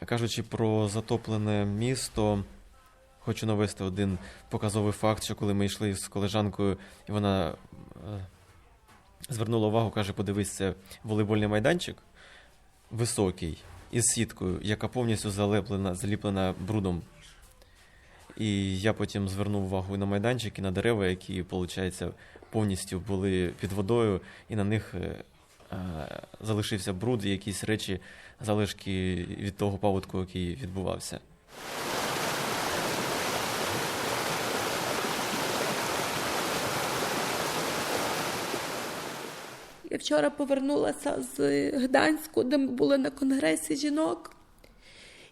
Кажучи про затоплене місто, хочу навести один показовий факт, що коли ми йшли з колежанкою, і вона е, звернула увагу, каже: подивись, волейбольний майданчик високий із сіткою, яка повністю залеплена, заліплена брудом. І я потім звернув увагу і на майданчик, і на дерева, які, виходить, повністю були під водою, і на них е, залишився бруд і якісь речі, залишки від того паводку, який відбувався. Я вчора повернулася з Гданську, де ми були на конгресі жінок,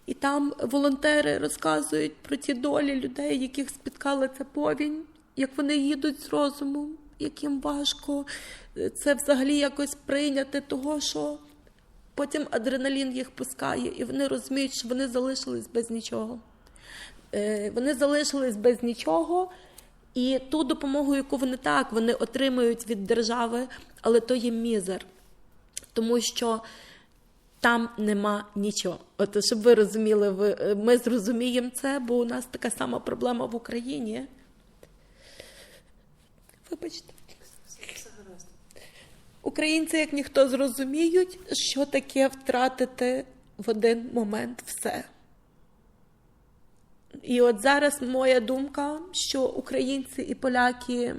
і там волонтери розказують про ті долі людей, яких спіткала ця повінь, як вони їдуть з розумом, як їм важко це взагалі якось прийняти, того, що потім адреналін їх пускає, і вони розуміють, що вони залишились без нічого. Е, Вони залишились без нічого. І ту допомогу, яку вони так вони отримують від держави, але то є мізер, тому що там нема нічого. От щоб ви розуміли, ви, ми зрозуміємо це, бо у нас така сама проблема в Україні. Вибачте. Українці, як ніхто, зрозуміють, що таке втратити в один момент все. І от зараз моя думка, що українці і поляки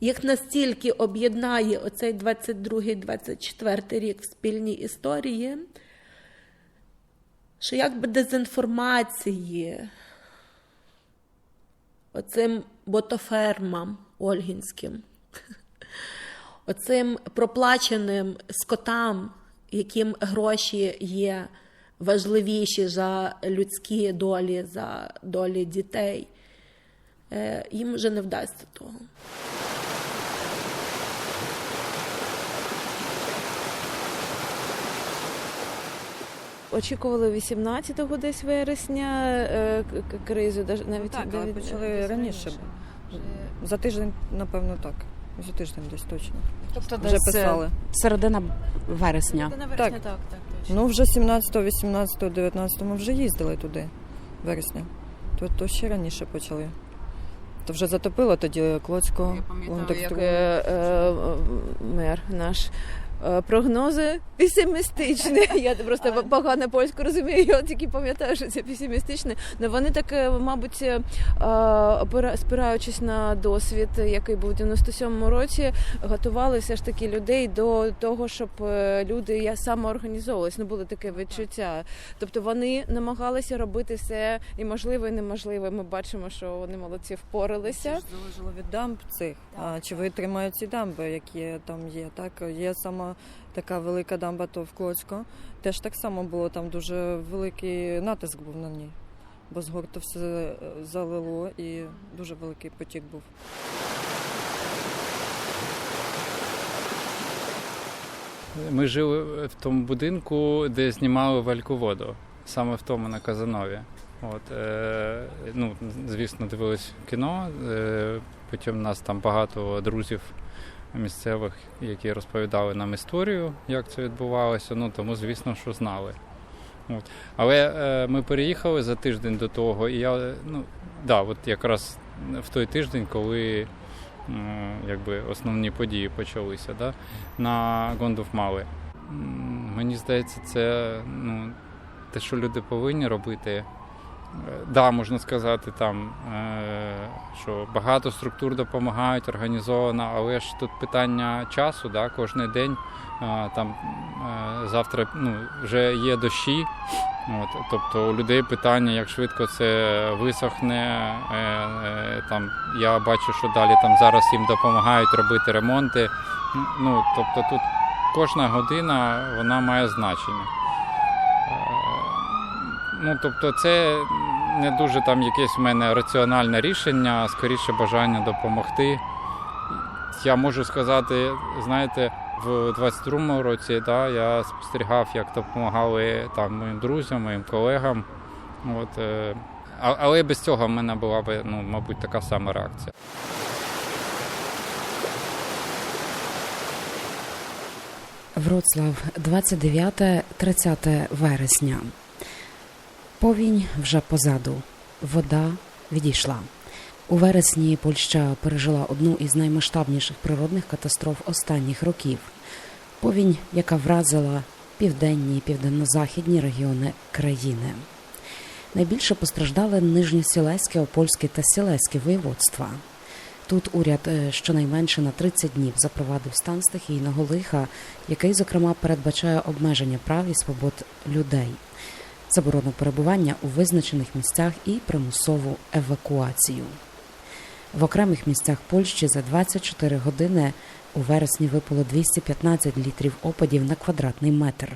їх настільки об'єднає оцей 22-24 рік в спільній історії, що якби дезінформації оцим ботофермам ольгінським, оцим проплаченим скотам, яким гроші є важливіші за людські долі, за долі дітей, е, їм вже не вдасться того. Очікували 18-го десь вересня е, кризу, навіть Так, але навіть- почали раніше. За тиждень, напевно, так. За тиждень десь точно. Тобто Вже десь е, писали. середина вересня. Так. так, так, Ну, вже 17, 18, 19 ми вже їздили туди, вересня. То, то ще раніше почали. То вже затопило тоді Клоцько, Я пам'ятаю, як е, е, мер наш. Е, Прогнози песимістичні. Я просто погано польську розумію, я тільки пам'ятаю, що це песимістичне. Ну вони так, мабуть, е, спираючись на досвід, який був у 97-му році, готували все ж таки людей до того, щоб е, люди я самоорганізовувалися. Ну було таке відчуття. Тобто вони намагалися робити все і можливе, і неможливе. Ми бачимо, що вони молодці впоралися. залежало від дамб цих. А, чи витримають ці дамби, які там є. Так, є сама така велика дамба, то в Клоцько. Теж так само було там дуже великий натиск був на ній. Бо з гурту все е, залило і дуже великий потік був. Ми жили в тому будинку, де знімали вальку воду, саме в тому на Казанові. От, е, ну, звісно, дивились кіно. Е, потім нас там багато друзів місцевих, які розповідали нам історію, як це відбувалося. Ну тому, звісно, що знали. От. Але е, ми переїхали за тиждень до того, і я ну, да, от якраз в той тиждень, коли м, якби основні події почалися, да, на Гондовмали. Мені здається, це ну, те, що люди повинні робити. Е, Да, можна сказати, там, е, що багато структур допомагають організовано, але ж тут питання часу, да, кожен день. Там е, завтра ну, вже є дощі. От, тобто у людей питання, як швидко це висохне. Там, я бачу, що далі там зараз їм допомагають робити ремонти. Ну, тобто тут кожна година вона має значення. Ну, тобто, це не дуже там якесь в мене раціональне рішення, а скоріше бажання допомогти. Я можу сказати, знаєте, в 22-му році да, я спостерігав, як допомагали там моїм друзям, моїм колегам. От, е, але без цього в мене була б, ну, мабуть, така сама реакція. Вроцлав, 29-30 вересня. Повінь вже позаду, вода відійшла. У вересні Польща пережила одну із наймасштабніших природних катастроф останніх років. Повінь, яка вразила південні і південно-західні регіони країни. Найбільше постраждали Нижньосілеське, Опольське та Сілеське воєводства. Тут уряд е, щонайменше на 30 днів запровадив стан стихійного лиха, який, зокрема, передбачає обмеження прав і свобод людей, заборону перебування у визначених місцях і примусову евакуацію. В окремих місцях Польщі за 24 години у вересні випало 215 літрів опадів на квадратний метр.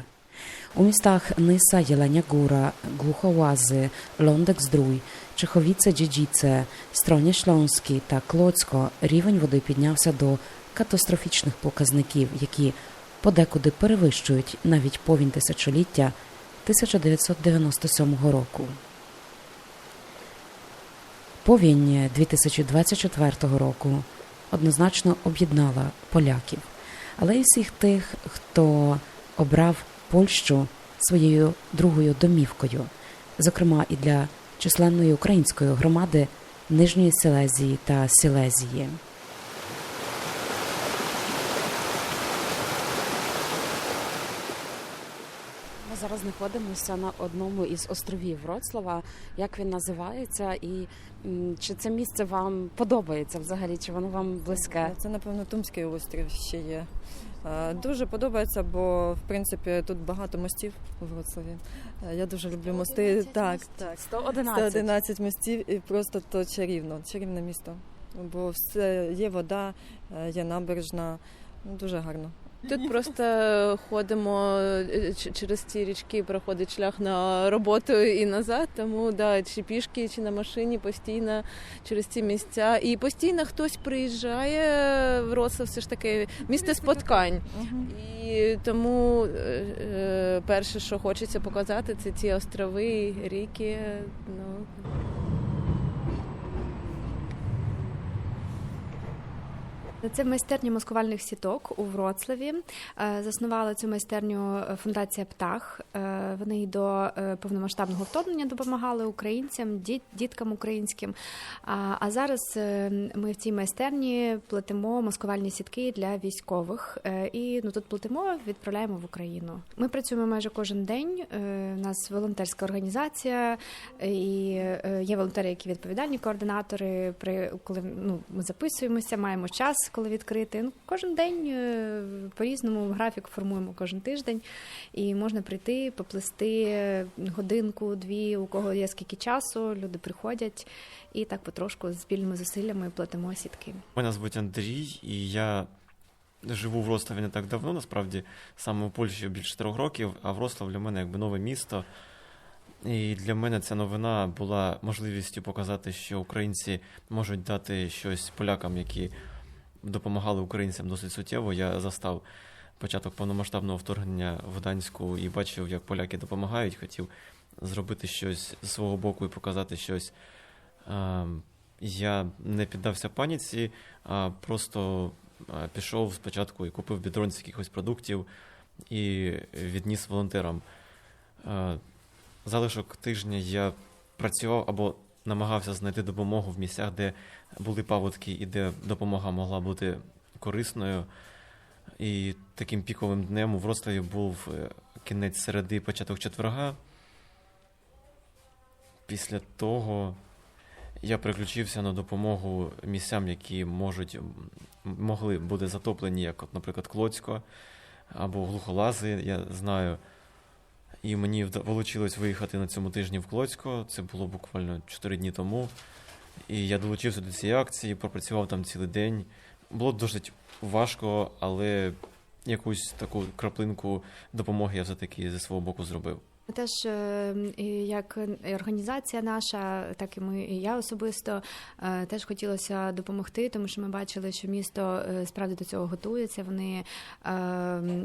У містах Ниса, Єленя Góra, Глуховази, Лондек-Здруй, Чеховіце-Джіджіце, Строня Шльонський та Клоцько рівень води піднявся до катастрофічних показників, які подекуди перевищують навіть повінь тисячоліття 1997 року. Повінь 2024 року однозначно об'єднала поляків, але й всіх тих, хто обрав Польщу своєю другою домівкою, зокрема і для численної української громади Нижньої Силезії та Сілезії. Зараз знаходимося на одному із островів Вроцлава. Як він називається, і чи це місце вам подобається взагалі? Чи воно вам близьке? Це, напевно, Тумський острів ще є. Е, Дуже подобається, бо в принципі тут багато мостів у Вроцлаві. Е, Я дуже люблю мости. Так, так. 111. 111 мостів і просто то чарівно, чарівне місто. Бо все є вода, е, є набережна. Дуже гарно. Тут просто ходимо е, через ці річки, проходить шлях на роботу і назад. Тому да, чи пішки, чи на машині постійно через ці місця. І постійно хтось приїжджає в Вроцлав, все ж таки місце споткань. І тому е, е, перше, що хочеться показати, це ці острови, ріки. Ну Це майстерня маскувальних сіток у Вроцлаві. Е, Заснувала цю майстерню е, фундація Птах. Е, Вони до повномасштабного вторгнення допомагали українцям, діткам українським. А зараз ми в цій майстерні плетемо маскувальні сітки для військових. І ну тут плетемо, відправляємо в Україну. Ми працюємо майже кожен день. У нас волонтерська організація, і є волонтери, які відповідальні координатори. При коли ну ми записуємося, маємо час, коли відкрити. Ну кожен день е, по-різному графік формуємо кожен тиждень, і можна прийти, поплести е, годинку, дві, у кого є скільки часу. Люди приходять і так потрошку з спільними зусиллями плетемо сітки. Мене звуть Андрій, і я живу в Ростові не так давно, насправді, саме у Польщі більше 4 років, а Вроцлав для мене якби нове місто. І для мене ця новина була можливістю показати, що українці можуть дати щось полякам, які допомагали українцям досить суттєво. Я застав початок повномасштабного вторгнення в Данську і бачив, як поляки допомагають. Хотів зробити щось з свого боку і показати щось. Ем, Я не піддався паніці, а просто е, пішов спочатку і купив бідронці якихось продуктів і відніс волонтерам. Е, Залишок тижня я працював або намагався знайти допомогу в місцях, де були паводки і де допомога могла бути корисною. І таким піковим днем у Вроцлаві був е, кінець середи, початок четверга. Після того я переключився на допомогу місцям, які можуть, могли бути затоплені, як, от, наприклад, Клоцько або Глухолази, я знаю. І мені вийшло виїхати на цьому тижні в Клоцько. Це було буквально 4 дні тому. І я долучився до цієї акції, пропрацював там цілий день. Було досить важко, але якусь таку краплинку допомоги я все-таки зі свого боку зробив. Теж е, як організація наша, так і ми, і я особисто е, теж хотілося допомогти, тому що ми бачили, що місто е, справді до цього готується. Вони е,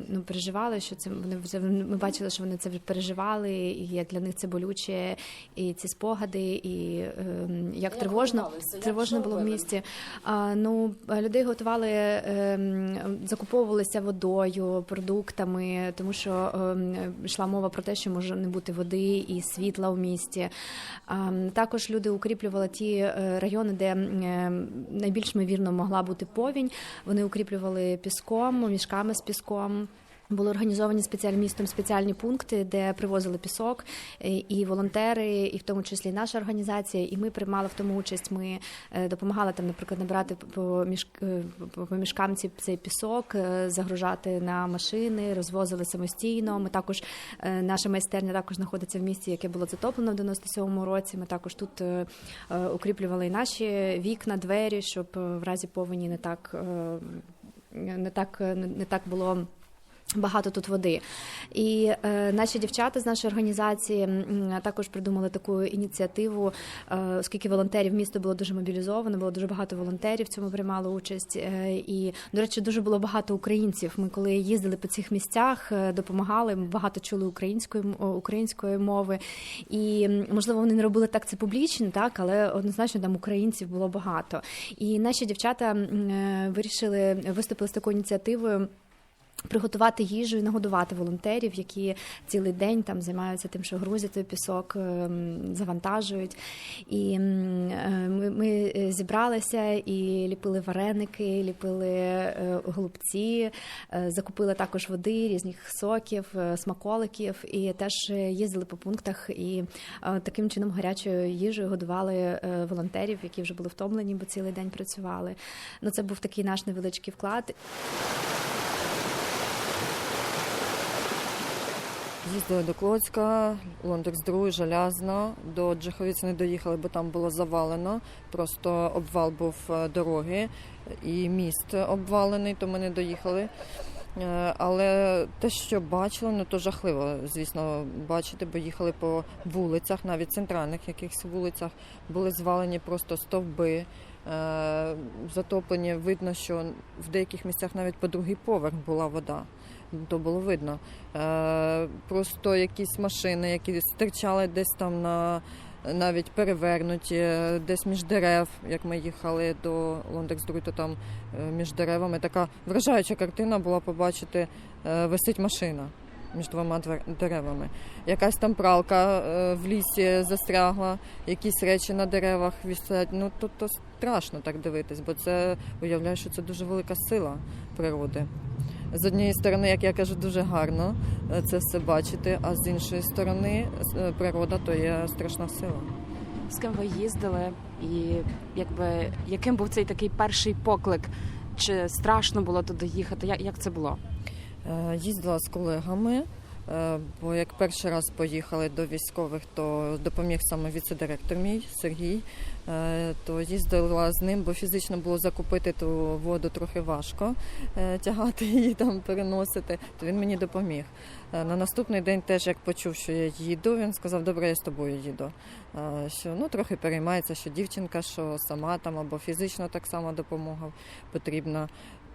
ну переживали, що це вони вже ми бачили, що вони це вже переживали, і як для них це болюче, і ці спогади, і е, як тривожно тривожно було в місті. Ну людей готували, е, закуповувалися водою, продуктами, тому що е, йшла мова про те, що може може не бути води і світла в місті. Також люди укріплювали ті е, райони, де е, найбільш ймовірно могла бути повінь. Вони укріплювали піском, мішками з піском. Були організовані спеціальні містом спеціальні пункти, де привозили пісок, е, і волонтери, і в тому числі наша організація. І ми приймали в тому участь. Ми е, допомагали там, наприклад, набирати по між е, по- мішкам ці- цей пісок, загружати на машини, розвозили самостійно. Ми також наша майстерня також знаходиться в місті, яке було затоплено в 97-му році. Ми також тут укріплювали і наші вікна, двері, щоб в разі повені не так не так не так було. Багато тут води, і е, наші дівчата з нашої організації м, також придумали таку ініціативу, е, оскільки волонтерів місто було дуже мобілізовано, було дуже багато волонтерів в цьому приймали участь. Е, і, до речі, дуже було багато українців. Ми коли їздили по цих місцях, е, допомагали. Багато чули української української мови. І можливо, вони не робили так це публічно, так але однозначно там українців було багато. І наші дівчата е, вирішили виступили з такою ініціативою. Приготувати їжу і нагодувати волонтерів, які цілий день там займаються тим, що грузять пісок, ем, завантажують. І е, ми, ми е, зібралися і ліпили вареники, ліпили е, голубці, закупили також води, різних соків, смаколиків, і теж їздили по пунктах і таким чином гарячою їжею годували волонтерів, які вже були втомлені, бо цілий день працювали. Ну це був такий наш невеличкий вклад. Їздили до Клоцька, Лондекс-Дру, Желязно. До Джиховиць не доїхали, бо там було завалено. Просто обвал був е, дороги і міст обвалений, то ми не доїхали. Е, Але те, що бачили, ну то жахливо, звісно, бачити, бо їхали по вулицях, навіть центральних якихось вулицях, були звалені просто стовби, е, затоплені. Видно, що в деяких місцях навіть по другий поверх була вода. То було видно. Е, Просто якісь машини, які стирчали десь там на навіть перевернуті, е, десь між дерев, як ми їхали до Лондексдру, то там е, між деревами така вражаюча картина була побачити, висить машина між двома деревами. Якась там пралка в лісі застрягла, якісь речі на деревах висять. Ну то, то страшно так дивитись, бо це уявляю, що це дуже велика сила природи. З однієї сторони, як я кажу, дуже гарно е, це все бачити, а з іншої сторони, е, природа то є страшна сила. З ким ви їздили, і якби яким був цей такий перший поклик? Чи страшно було туди їхати? Як, це було? Е, Їздила з колегами, бо як перший раз поїхали до військових, то допоміг саме віце-директор мій Сергій. Е, То їздила з ним, бо фізично було закупити ту воду трохи важко е, тягати її там, переносити. То він мені допоміг. Е, На наступний день теж як почув, що я їду, він сказав, добре, я з тобою їду. Е, Що ну трохи переймається, що дівчинка, що сама там або фізично так само допомога потрібна.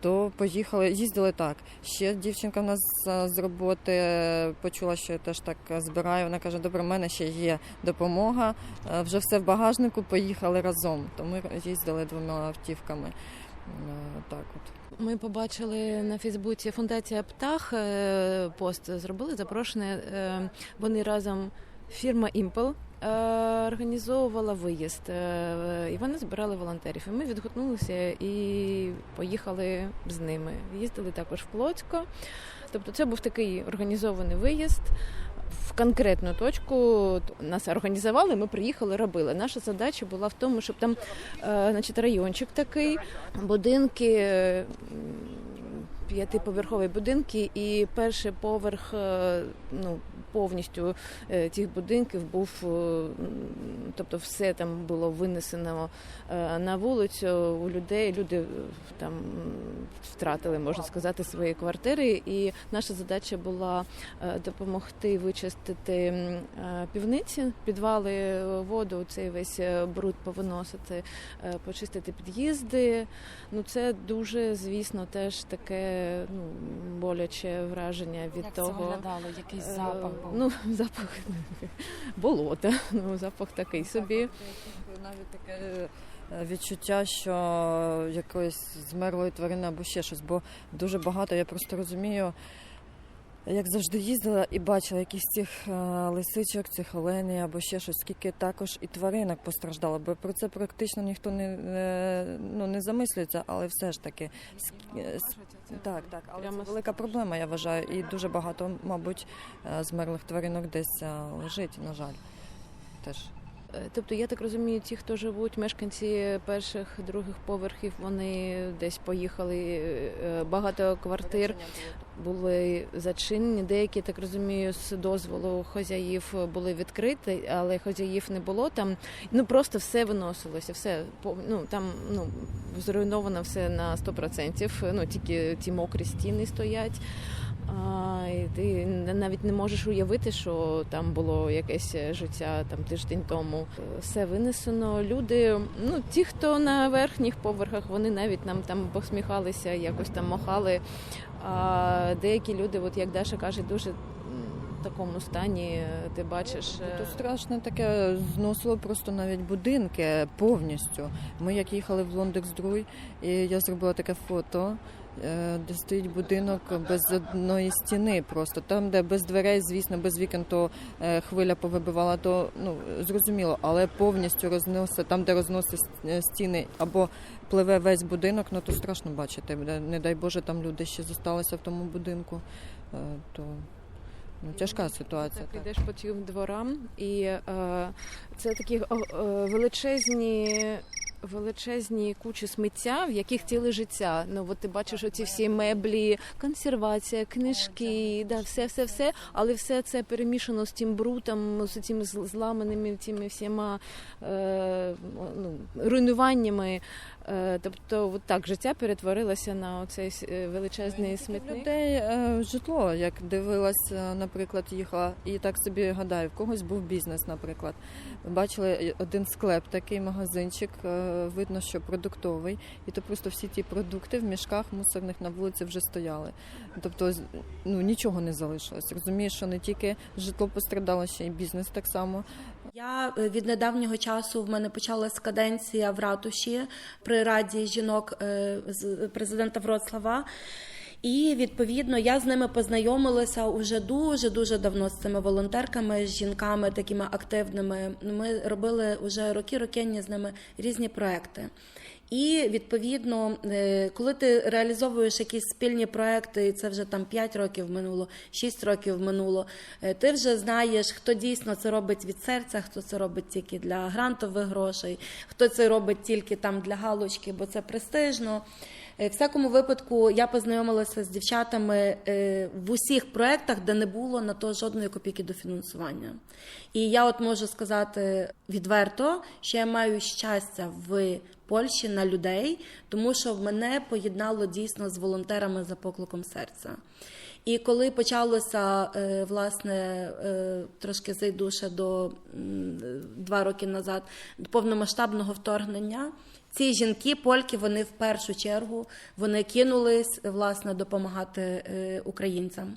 То поїхали, їздили так. Ще дівчинка в нас з роботи е, почула, що я теж так е, збираю. Вона каже: добре, в мене ще є допомога. Е, Вже все в багажнику, поїхали разом. То ми їздили двома автівками. Так от. Ми побачили на Фейсбуці фундація Птах пост зробили запрошене. е, Вони разом фірма Імпел організовувала виїзд, е, і вони збирали волонтерів. І ми відгукнулися і поїхали з ними. Їздили також в Плоцько. Тобто, це був такий організований виїзд. В конкретну точку нас організували, ми приїхали, робили. Наша задача була в тому, щоб там е, значить, райончик такий, будинки, е, п'ятиповерхові будинки, і перший поверх е, ну, повністю е, цих будинків був, е, тобто все там було винесено на вулицю у людей. Люди там втратили, можна сказати, свої квартири. І наша задача була допомогти вичистити півниці, підвали, воду, цей весь бруд повиносити, почистити під'їзди. Ну це дуже, звісно, теж таке ну, боляче враження від Як це того. виглядало? Якийсь Е, запах був? Ну, запах болота. Ну, запах такий собі. Навіть таке е, відчуття, що якоїсь змерлої тварини або ще щось, бо дуже багато, я просто розумію, як завжди їздила і бачила якісь цих е, лисичок, цих оленей або ще щось, скільки також і тваринок постраждало, бо про це практично ніхто не, не, ну, не замислюється, але все ж таки. е, Так, так, але це велика проблема, я вважаю, і дуже багато, мабуть, е, змерлих тваринок десь е, лежить, на жаль. Теж. Е, Тобто, я так розумію, ті, хто живуть, мешканці перших, других поверхів, вони десь поїхали. е, Багато квартир були зачинені. Деякі, так розумію, з дозволу хазяїв були відкриті, але хазяїв не було там. Ну просто все виносилося, все ну там ну зруйновано все на 100%. Ну тільки ті мокрі стіни стоять. А, і ти навіть не можеш уявити, що там було якесь життя там тиждень тому. Все винесено. Люди, ну ті, хто на верхніх поверхах, вони навіть нам там посміхалися, якось там махали. А деякі люди, от як Даша каже, дуже такому стані ти бачиш. е, То страшне таке зносило просто навіть будинки повністю. Ми як їхали в Лондексдруй, і я зробила таке фото, е, де стоїть будинок без одної стіни. Просто там, де без дверей, звісно, без вікон, то е, хвиля повибивала, то ну зрозуміло, але повністю розносить там, де розносить е, стіни або пливе весь будинок, ну то страшно бачити. Не дай Боже, там люди ще зосталися в тому будинку. е, То ну, тяжка ситуація. Так, так. ідеш по цим дворам, і е, це такі е, величезні. Величезні кучі сміття, в яких ціле життя. Ну от ти бачиш оці всі меблі, консервація, книжки, да, все, все, все, але все це перемішано з тим брутом, з цими зламаними цими всіма е, ну, руйнуваннями. Е, тобто, от так життя перетворилося на оцей е, величезний В смітник. людей е, житло, як дивилась, е, наприклад, їхала, і так собі гадаю, в когось був бізнес, наприклад. Бачили один склеп, такий магазинчик, е, видно, що продуктовий, і то просто всі ті продукти в мішках мусорних на вулиці вже стояли. Тобто, ну нічого не залишилось. Розумієш, що не тільки житло пострадало, ще й бізнес так само. Я е, від недавнього часу в мене почалась каденція в ратуші при раді жінок е, президента Вроцлава. І відповідно я з ними познайомилася уже дуже дуже давно з цими волонтерками, з жінками такими активними. Ми робили вже роки рокенні з ними різні проекти. І відповідно, е, коли ти реалізовуєш якісь спільні проекти, і це вже там 5 років минуло, 6 років минуло, е, ти вже знаєш, хто дійсно це робить від серця, хто це робить тільки для грантових грошей, хто це робить тільки там для галочки, бо це престижно. Е, В всякому випадку я познайомилася з дівчатами е, в усіх проєктах, де не було на то жодної копійки до фінансування. І я от можу сказати відверто, що я маю щастя в Польщі на людей, тому що мене поєднало дійсно з волонтерами за покликом серця. І коли почалося, е, власне, трошки зайду ще до два роки назад, до повномасштабного вторгнення, ці жінки, польки, вони в першу чергу вони кинулись власне допомагати е, українцям.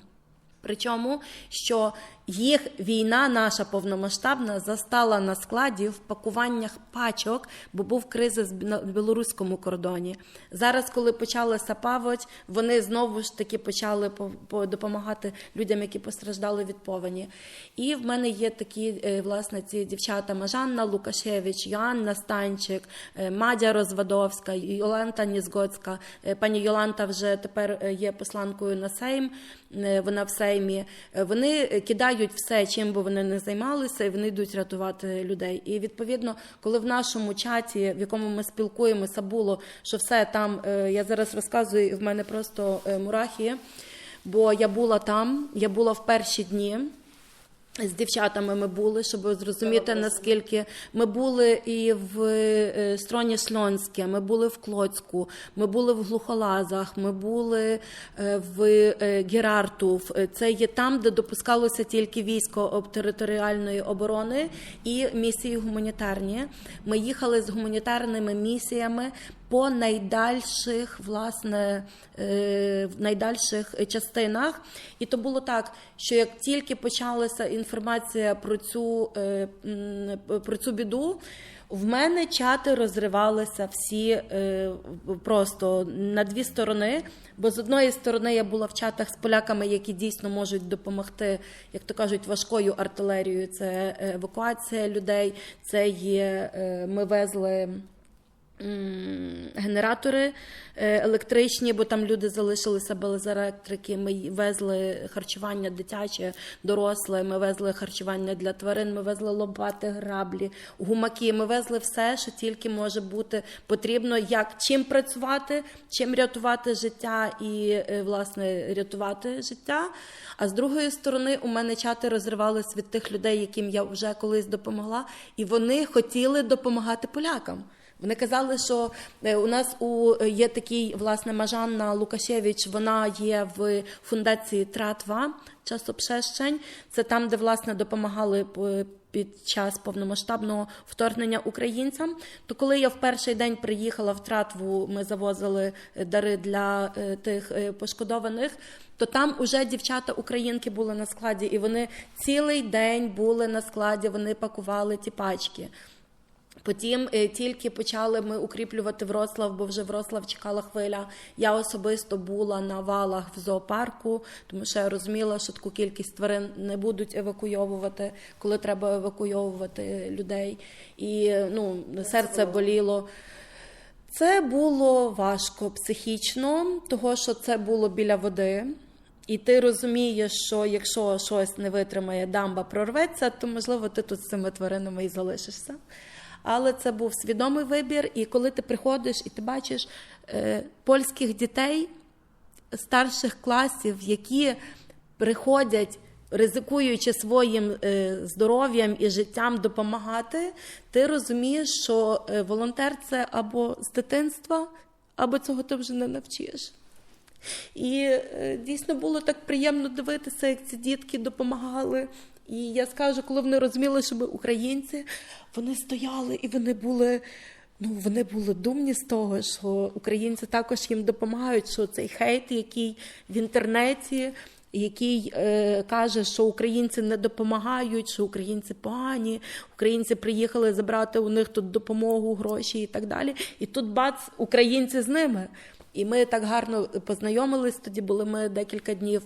Причому, що їх війна, наша повномасштабна, застала на складі в пакуваннях пачок, бо був кризис на білоруському кордоні. Зараз, коли почалася паводь, вони знову ж таки почали по- по- допомагати людям, які постраждали від повені. І в мене є такі е, власне ці дівчата Мажанна Лукашевич, Йоанна Станчик, е, Мадя Розвадовська, Йоланта Нізгоцька. Е, Пані Йоланта вже тепер є посланкою на Сейм. Вона в Сеймі. Вони е, кидають все, чим би вони не займалися, і вони йдуть рятувати людей. І відповідно, коли в нашому чаті, в якому ми спілкуємося, було що все там, е, я зараз розказую, і в мене просто е, мурахи, бо я була там, я була в перші дні. З дівчатами ми були, щоб зрозуміти наскільки ми були і в е, Строні Шльонське, ми були в Клоцьку, ми були в Глухолазах, ми були е, в е, Герартув. Це є там, де допускалося тільки військо об- територіальної оборони і місії гуманітарні. Ми їхали з гуманітарними місіями по найдальших, власне, е, найдальших частинах. І то було так, що як тільки почалася інформація про цю, е, про цю біду, в мене чати розривалися всі е, просто на дві сторони. Бо з одної сторони я була в чатах з поляками, які дійсно можуть допомогти, як то кажуть, важкою артилерією. Це евакуація людей, це є е, ми везли. Генератори е, електричні, бо там люди залишилися без електрики. Ми везли харчування дитяче, доросле. Ми везли харчування для тварин. Ми везли лопати, граблі, гумаки. Ми везли все, що тільки може бути потрібно, як чим працювати, чим рятувати життя і е, власне рятувати життя. А з другої сторони, у мене чати розривались від тих людей, яким я вже колись допомогла, і вони хотіли допомагати полякам. Вони казали, що е, у нас у є такий власне Мажанна Лукашевич. Вона є в фундації Тратва часопшещень. Це там, де власне допомагали е, під час повномасштабного вторгнення українцям. То коли я в перший день приїхала в Тратву, ми завозили е, дари для е, тих е, пошкодованих. То там уже дівчата українки були на складі, і вони цілий день були на складі. Вони пакували ті пачки. Потім е, тільки почали ми укріплювати Вроцлав, бо вже Вроцлав чекала хвиля. Я особисто була на валах в зоопарку, тому що я розуміла, що таку кількість тварин не будуть евакуйовувати, коли треба евакуйовувати людей. І ну, серце боліло. Це було важко психічно, того що це було біля води. І ти розумієш, що якщо щось не витримає, дамба прорветься, то можливо ти тут з цими тваринами і залишишся. Але це був свідомий вибір. І коли ти приходиш і ти бачиш е, польських дітей старших класів, які приходять, ризикуючи своїм е, здоров'ям і життям допомагати, ти розумієш, що е, волонтер це або з дитинства, або цього ти вже не навчиш. І е, дійсно було так приємно дивитися, як ці дітки допомагали. І я скажу, коли вони розуміли, що ми українці, вони стояли і вони були. Ну, вони були думні з того, що українці також їм допомагають, що цей хейт, який в інтернеті, який е, каже, що українці не допомагають, що українці погані, українці приїхали забрати у них тут допомогу, гроші і так далі. І тут бац, українці з ними. І ми так гарно познайомились. Тоді були ми декілька днів.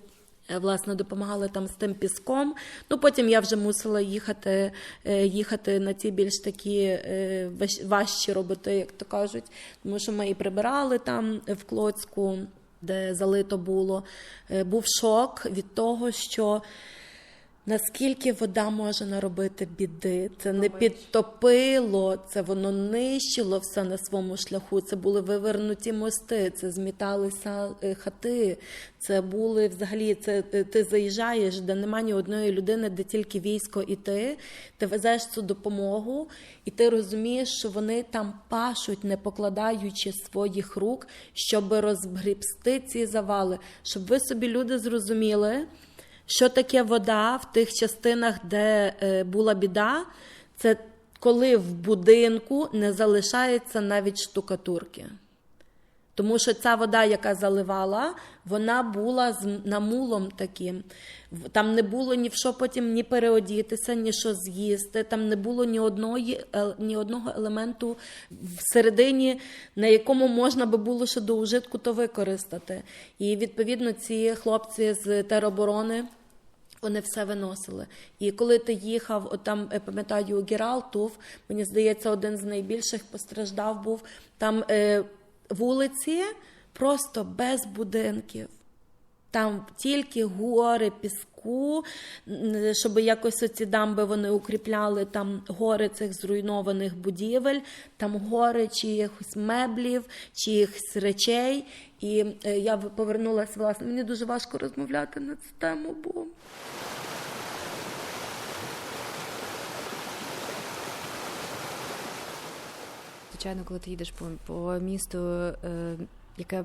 Е, Власне, допомагали там з тим піском. Ну потім я вже мусила їхати, е, їхати на ті більш такі е, важчі роботи, як то кажуть. Тому що ми і прибирали там в Клоцьку, де залито було. Був шок від того, що Наскільки вода може наробити біди? Це не підтопило, це воно нищило все на своєму шляху. Це були вивернуті мости, це зміталися е, хати. Це були взагалі. Це е, ти заїжджаєш, де немає ні одної людини, де тільки військо і ти. Ти везеш цю допомогу, і ти розумієш, що вони там пашуть, не покладаючи своїх рук, щоб розгрібсти ці завали, щоб ви собі люди зрозуміли. Що таке вода в тих частинах, де е, була біда? Це коли в будинку не залишається навіть штукатурки. Тому що ця вода, яка заливала, вона була з намулом таким. Там не було ні в що потім ні переодітися, ні що з'їсти. Там не було ні одної, е, ні одного елементу всередині, на якому можна би було ще до ужитку то використати. І відповідно ці хлопці з тероборони. Вони все виносили. І коли ти їхав, от там пам'ятаю Гералтов, мені здається, один з найбільших постраждав був там е, вулиці просто без будинків. Там тільки гори піску, щоб якось оці дамби вони укріпляли, там гори цих зруйнованих будівель, там гори чиїхось меблів, чиїхось речей. І е, я повернулася, власне, мені дуже важко розмовляти на цю тему, бо Звичайно, коли ти їдеш по, по місту, е, яке,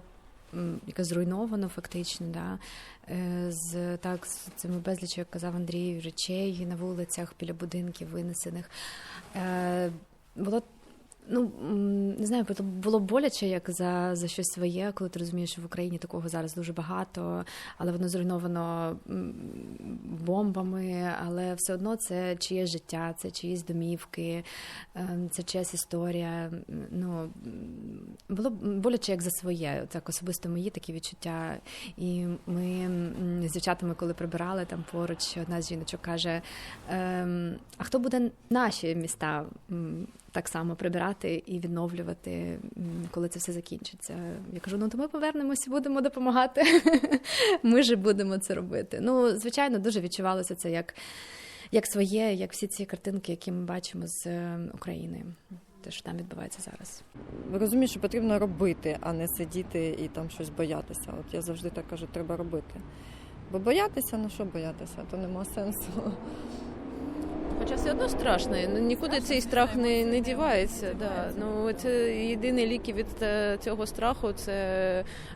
яке зруйновано фактично, да, е, з так з цими безліч, як казав Андрій, речей на вулицях біля будинків винесених. Е, було Ну не знаю, було боляче як за, за щось своє, коли ти розумієш, що в Україні такого зараз дуже багато, але воно зруйновано бомбами. Але все одно це чиєсь життя, це чиїсь домівки, ем, це чиясь історія. Ну було боляче як за своє. Так особисто мої такі відчуття. І ми з дівчатами, коли прибирали там поруч, одна з жіночок каже: ем, А хто буде наші міста так само прибирати і відновлювати, коли це все закінчиться? Я кажу: ну то ми повернемося, будемо допомагати. Ми ж будемо це робити. Ну, звичайно, дуже відчувалося це як, як своє, як всі ці картинки, які ми бачимо з е, України. Те, що там відбувається зараз. Розумію, що потрібно робити, а не сидіти і там щось боятися. От я завжди так кажу, треба робити. Бо боятися, ну що боятися, то нема сенсу. Хоча все одно страшно, ну, нікуди цей страх не, не дівається. Да. Ну, це єдиний ліки від е, цього страху це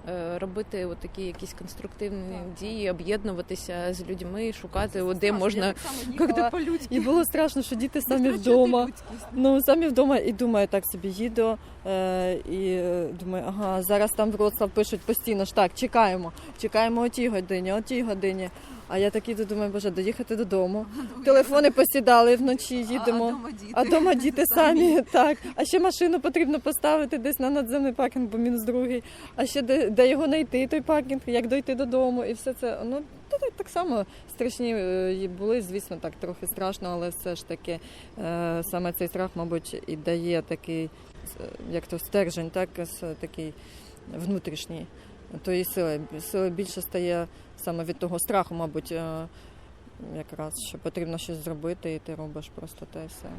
е, робити от такі якісь конструктивні дії, об'єднуватися з людьми, шукати, от, де можна по-людськи. І було страшно, що діти самі вдома. Ну, самі вдома і думаю, так собі їду. Е, і думаю, ага, зараз там Вроцлав пишуть постійно ж так, чекаємо, чекаємо о тій годині, о тій годині. А я так іду, думаю, боже, доїхати додому. Телефони посідали вночі, їдемо. А вдома діти самі, так. А ще машину потрібно поставити десь на надземний паркінг, бо мінус другий. А ще де, де його знайти, той паркінг, як дойти додому, і все це. Ну, так, так само страшні е, були, звісно, так трохи страшно, але все ж таки е, саме цей страх, мабуть, і дає такий, е, як то стержень, так, такий внутрішній. Тої сили. Сили більше стає саме від того страху, мабуть, е, якраз, що потрібно щось зробити, і ти робиш просто те все.